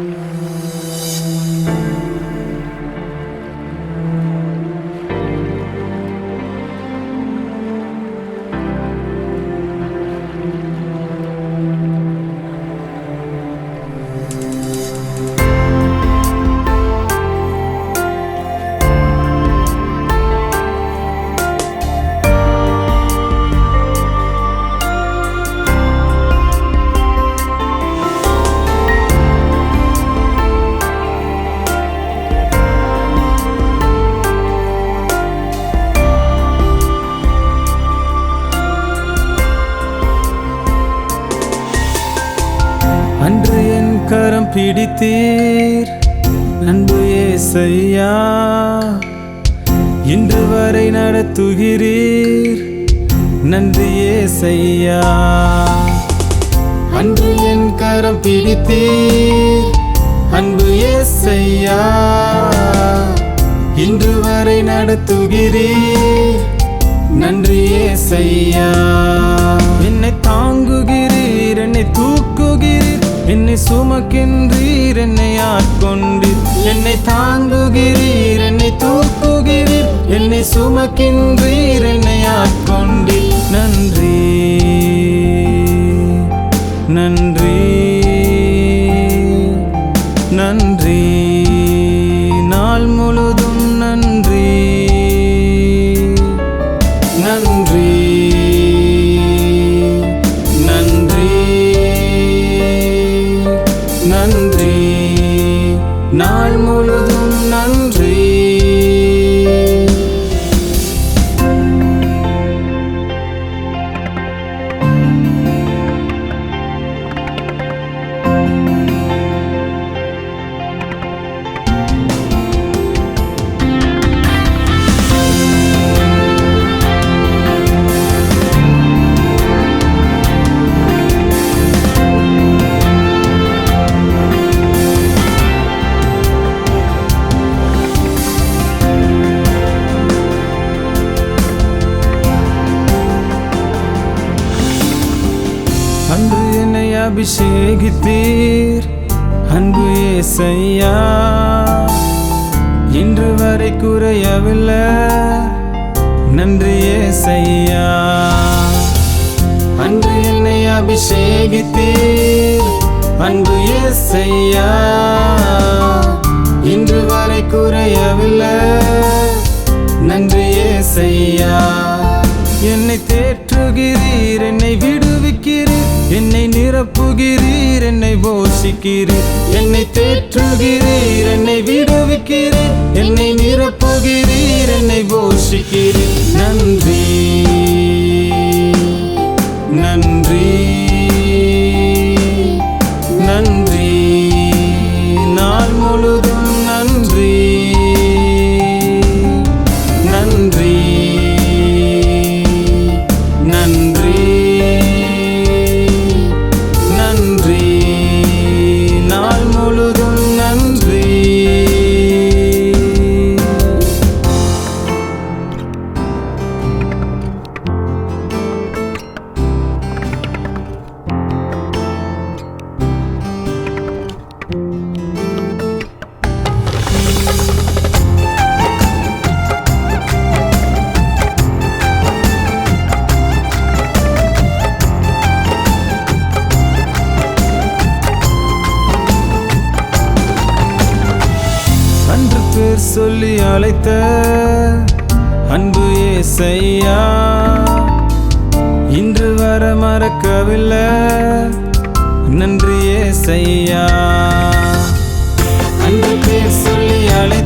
அன்று பிடித்தீர். அன்பு ஏசையா இன்று வரை நடத்துகிறீர். நன்றி ஏசையா அன்று என் கரம் பிடித்தீர். அன்பு ஏசையா இன்று வரை நடத்துகிறீர். நன்றி ஏசையா என்னை தாங்குகிறீர் என்னை தூக்குகிறீர். என்னை சுமக்கின்றீர் என்னை ஆட்கொண்டீர். என்னை தாங்குகிறீர் என்னை தூக்குகிறீர். என்னை சுமக்கின்றீர் என்னை ஆட்கொண்டீர். நன்றி நன்றி. நன்றி அன்று என்னை அபிஷேகித்தீர். அன்பு ஏசையா. இன்று வரை குறையவில்லை. நன்றி ஏசையா. அன்று என்னை அபிஷேகித்தீர். அன்பு ஏசையா. இன்று வரை குறையவில்லை. நன்றி ஏசையா. என்னை தேற்றுகிறீர் என்னை விடு என்னை நிரப்புகிறீர் என்னை போஷிக்கிறீர். என்னை தேற்றுகிறீர் என்னை விடுவிக்கிறீர். என்னை நிரப்புகிறீர் என்னை போஷிக்கிறீர். நன்றி. நன்றி. நன்றி. நாள் முழுதும் நன்றி. நன்றி. நன்றி சொல்லி அழைத்த அன்பு ஏசையா. இன்று வர மறக்கவில்லை. நன்றி ஏசையா. அன்று பேர் சொல்லி அழைத்த